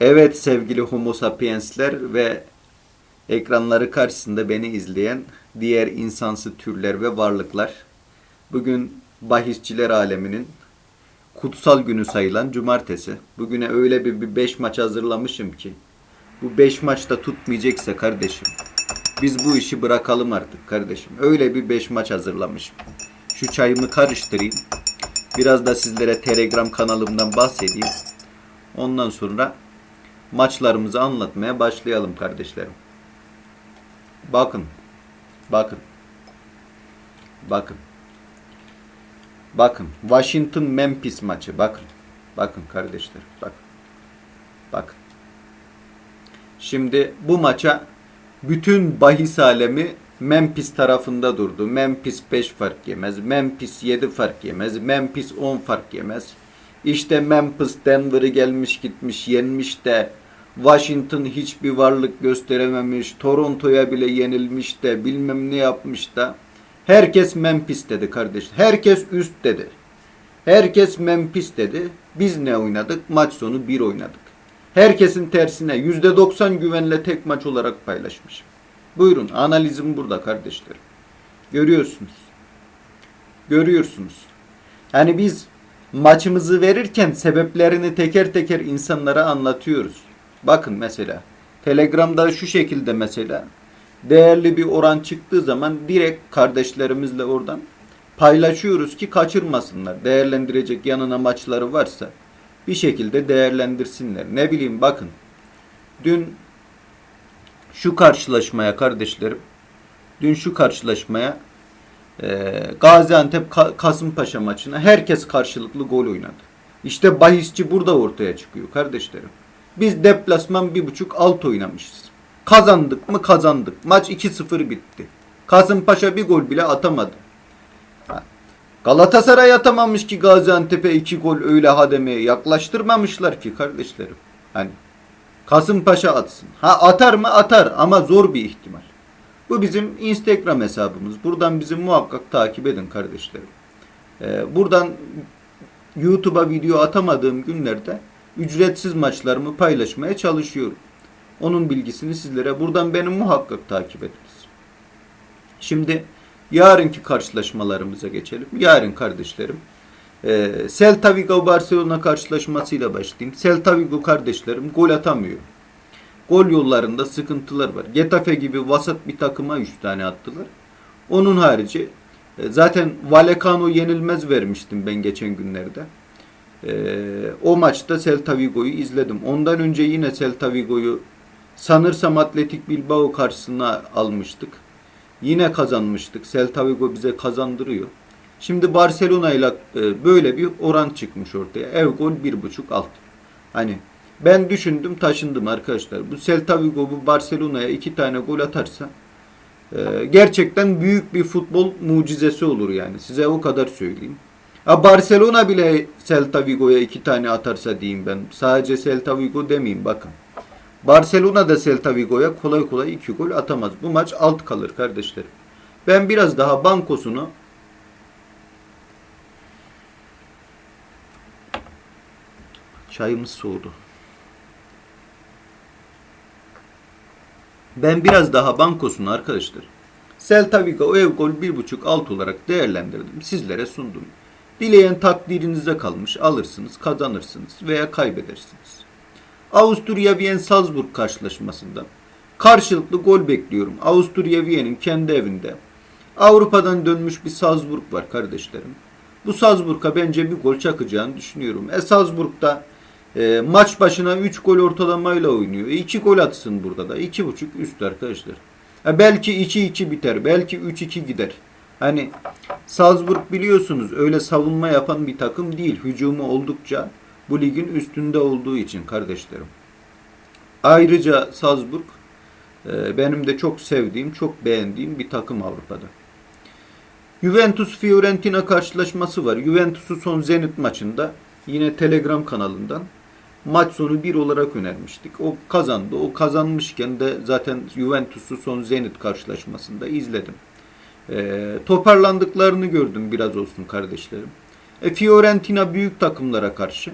Evet sevgili homo sapiensler ve ekranları karşısında beni izleyen diğer insansı türler ve varlıklar. Bugün bahisçiler aleminin kutsal günü sayılan cumartesi. Bugüne öyle bir, bir beş maç hazırlamışım ki. Bu beş maçta tutmayacaksa kardeşim. Biz bu işi bırakalım artık kardeşim. Öyle bir beş maç hazırlamışım. Şu çayımı karıştırayım. Biraz da sizlere Telegram kanalımdan bahsedeyim. Ondan sonra maçlarımızı anlatmaya başlayalım kardeşlerim. Bakın. Bakın. Bakın. Bakın. Washington Memphis maçı. Bakın. Bakın kardeşlerim. Bakın. Bakın. Şimdi bu maça bütün bahis alemi Memphis tarafında durdu. Memphis 5 fark yemez. Memphis 7 fark yemez. Memphis 10 fark yemez. İşte Memphis Denver'ı gelmiş gitmiş yenmiş de Washington hiçbir varlık gösterememiş. Toronto'ya bile yenilmiş de bilmem ne yapmış da. Herkes Memphis dedi kardeş. Herkes üst dedi. Herkes Memphis dedi. Biz ne oynadık? Maç sonu 1 oynadık. Herkesin tersine %90 güvenle tek maç olarak paylaşmışım. Buyurun analizim burada kardeşlerim. Görüyorsunuz. Görüyorsunuz. Yani biz maçımızı verirken sebeplerini teker teker insanlara anlatıyoruz. Bakın mesela Telegram'da şu şekilde mesela değerli bir oran çıktığı zaman direkt kardeşlerimizle oradan paylaşıyoruz ki kaçırmasınlar. Değerlendirecek yanına maçları varsa bir şekilde değerlendirsinler. Ne bileyim bakın. Dün şu karşılaşmaya kardeşlerim. Dün şu karşılaşmaya e, Gaziantep Ka- Kasımpaşa maçına herkes karşılıklı gol oynadı. İşte bahisçi burada ortaya çıkıyor kardeşlerim. Biz deplasman bir buçuk alt oynamışız. Kazandık mı kazandık. Maç 2-0 bitti. Kasımpaşa bir gol bile atamadı. Galatasaray atamamış ki Gaziantep'e iki gol öyle hademeye yaklaştırmamışlar ki kardeşlerim. Hani Kasımpaşa atsın. Ha atar mı atar ama zor bir ihtimal. Bu bizim Instagram hesabımız. Buradan bizi muhakkak takip edin kardeşlerim. Ee, buradan YouTube'a video atamadığım günlerde ücretsiz maçlarımı paylaşmaya çalışıyorum. Onun bilgisini sizlere buradan beni muhakkak takip ediniz. Şimdi yarınki karşılaşmalarımıza geçelim. Yarın kardeşlerim e, Celta Vigo Barcelona karşılaşmasıyla başlayayım. Celta Vigo kardeşlerim gol atamıyor. Gol yollarında sıkıntılar var. Getafe gibi vasat bir takıma 3 tane attılar. Onun harici e, zaten Vallecano yenilmez vermiştim ben geçen günlerde. E, o maçta Celta Vigo'yu izledim. Ondan önce yine Celta Vigo'yu sanırsam Atletik Bilbao karşısına almıştık. Yine kazanmıştık. Celta Vigo bize kazandırıyor. Şimdi Barcelona ile e, böyle bir oran çıkmış ortaya. Ev gol 1.5 alt. Hani ben düşündüm taşındım arkadaşlar. Bu Celta Vigo bu Barcelona'ya iki tane gol atarsa e, gerçekten büyük bir futbol mucizesi olur yani. Size o kadar söyleyeyim. Ha Barcelona bile Celta Vigo'ya iki tane atarsa diyeyim ben. Sadece Celta Vigo demeyeyim bakın. Barcelona da Celta Vigo'ya kolay kolay iki gol atamaz. Bu maç alt kalır kardeşlerim. Ben biraz daha bankosunu Çayımız soğudu. Ben biraz daha bankosunu arkadaşlar. Celta Vigo ev gol 1.5 alt olarak değerlendirdim. Sizlere sundum. Dileyen takdirinize kalmış. Alırsınız, kazanırsınız veya kaybedersiniz. Avusturya Viyen Salzburg karşılaşmasında karşılıklı gol bekliyorum. Avusturya Viyen'in kendi evinde Avrupa'dan dönmüş bir Salzburg var kardeşlerim. Bu Salzburg'a bence bir gol çakacağını düşünüyorum. E Salzburg'da e, maç başına 3 gol ortalamayla oynuyor. 2 gol atsın burada da. 2.5 üst arkadaşlar. E, belki 2-2 biter. Belki 3-2 gider. Hani Salzburg biliyorsunuz öyle savunma yapan bir takım değil. Hücumu oldukça bu ligin üstünde olduğu için kardeşlerim. Ayrıca Salzburg e, benim de çok sevdiğim, çok beğendiğim bir takım Avrupa'da. Juventus Fiorentina karşılaşması var. Juventus'u son Zenit maçında yine Telegram kanalından maç sonu 1 olarak önermiştik. O kazandı. O kazanmışken de zaten Juventus'u son Zenit karşılaşmasında izledim. E, toparlandıklarını gördüm biraz olsun kardeşlerim. E, Fiorentina büyük takımlara karşı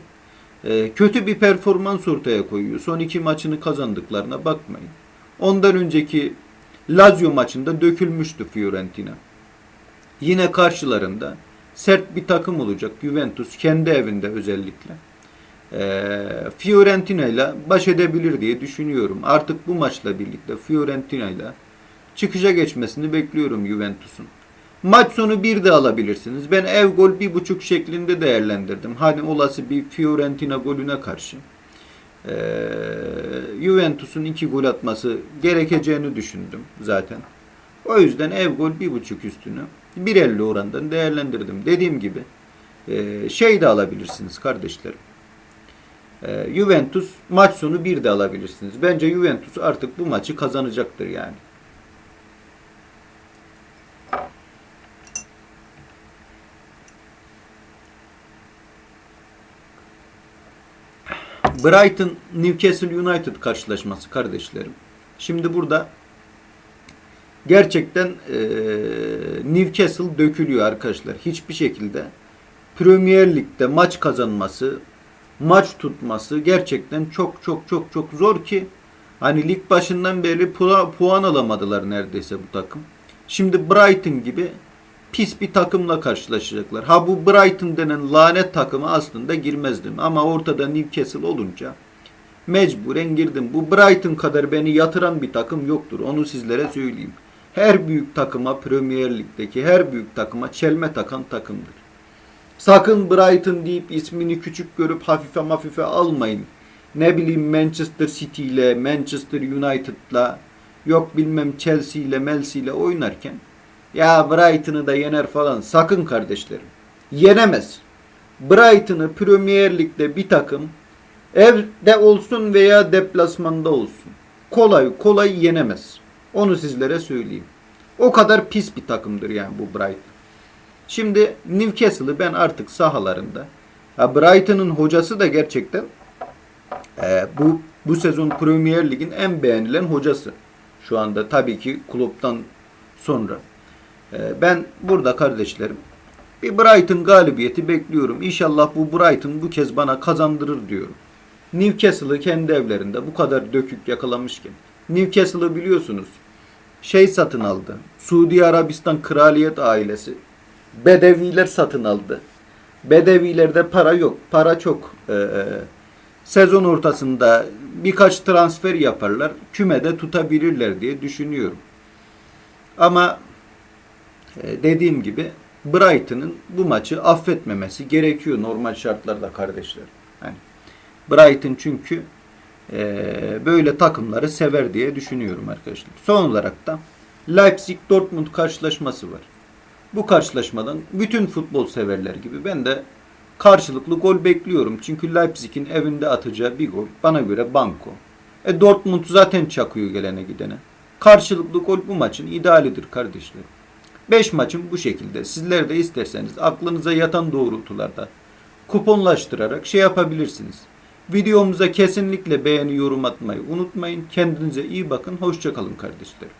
e, kötü bir performans ortaya koyuyor. Son iki maçını kazandıklarına bakmayın. Ondan önceki Lazio maçında dökülmüştü Fiorentina. Yine karşılarında sert bir takım olacak Juventus kendi evinde özellikle. Ee, Fiorentina ile baş edebilir diye düşünüyorum. Artık bu maçla birlikte Fiorentina ile çıkışa geçmesini bekliyorum Juventus'un. Maç sonu bir de alabilirsiniz. Ben ev gol bir buçuk şeklinde değerlendirdim. Hani olası bir Fiorentina golüne karşı. Ee, Juventus'un iki gol atması gerekeceğini düşündüm zaten. O yüzden ev gol bir buçuk üstünü 1.50 orandan değerlendirdim. Dediğim gibi e, şey de alabilirsiniz kardeşlerim. E, Juventus maç sonu bir de alabilirsiniz. Bence Juventus artık bu maçı kazanacaktır yani. Brighton Newcastle United karşılaşması kardeşlerim. Şimdi burada gerçekten e, Newcastle dökülüyor arkadaşlar. Hiçbir şekilde Premier Lig'de maç kazanması, maç tutması gerçekten çok çok çok çok zor ki hani lig başından beri puan, alamadılar neredeyse bu takım. Şimdi Brighton gibi pis bir takımla karşılaşacaklar. Ha bu Brighton denen lanet takımı aslında girmezdim ama ortada Newcastle olunca mecburen girdim. Bu Brighton kadar beni yatıran bir takım yoktur. Onu sizlere söyleyeyim. Her büyük takıma Premier Lig'deki her büyük takıma çelme takan takımdır. Sakın Brighton deyip ismini küçük görüp hafife hafife almayın. Ne bileyim Manchester City ile Manchester United'la yok bilmem Chelsea ile Chelsea ile oynarken ya Brighton'ı da yener falan sakın kardeşlerim. Yenemez. Brighton'ı Premier Lig'de bir takım evde olsun veya deplasmanda olsun. Kolay kolay yenemez. Onu sizlere söyleyeyim. O kadar pis bir takımdır yani bu Brighton. Şimdi Newcastle'ı ben artık sahalarında ha Brighton'ın hocası da gerçekten e, bu bu sezon Premier Lig'in en beğenilen hocası. Şu anda tabii ki Klopp'tan sonra. E, ben burada kardeşlerim bir Brighton galibiyeti bekliyorum. İnşallah bu Brighton bu kez bana kazandırır diyorum. Newcastle'ı kendi evlerinde bu kadar dökük yakalamışken. Newcastle'ı biliyorsunuz. Şey satın aldı. Suudi Arabistan kraliyet ailesi. Bedeviler satın aldı. Bedevilerde para yok. Para çok. Ee, sezon ortasında birkaç transfer yaparlar. Kümede tutabilirler diye düşünüyorum. Ama e, dediğim gibi Brighton'ın bu maçı affetmemesi gerekiyor normal şartlarda kardeşler. Yani Brighton çünkü e, böyle takımları sever diye düşünüyorum arkadaşlar. Son olarak da Leipzig Dortmund karşılaşması var. Bu karşılaşmadan bütün futbol severler gibi ben de karşılıklı gol bekliyorum. Çünkü Leipzig'in evinde atacağı bir gol bana göre banko. E Dortmund zaten çakıyor gelene gidene. Karşılıklı gol bu maçın idealidir kardeşlerim. 5 maçın bu şekilde. Sizler de isterseniz aklınıza yatan doğrultularda kuponlaştırarak şey yapabilirsiniz. Videomuza kesinlikle beğeni yorum atmayı unutmayın. Kendinize iyi bakın. Hoşçakalın kardeşlerim.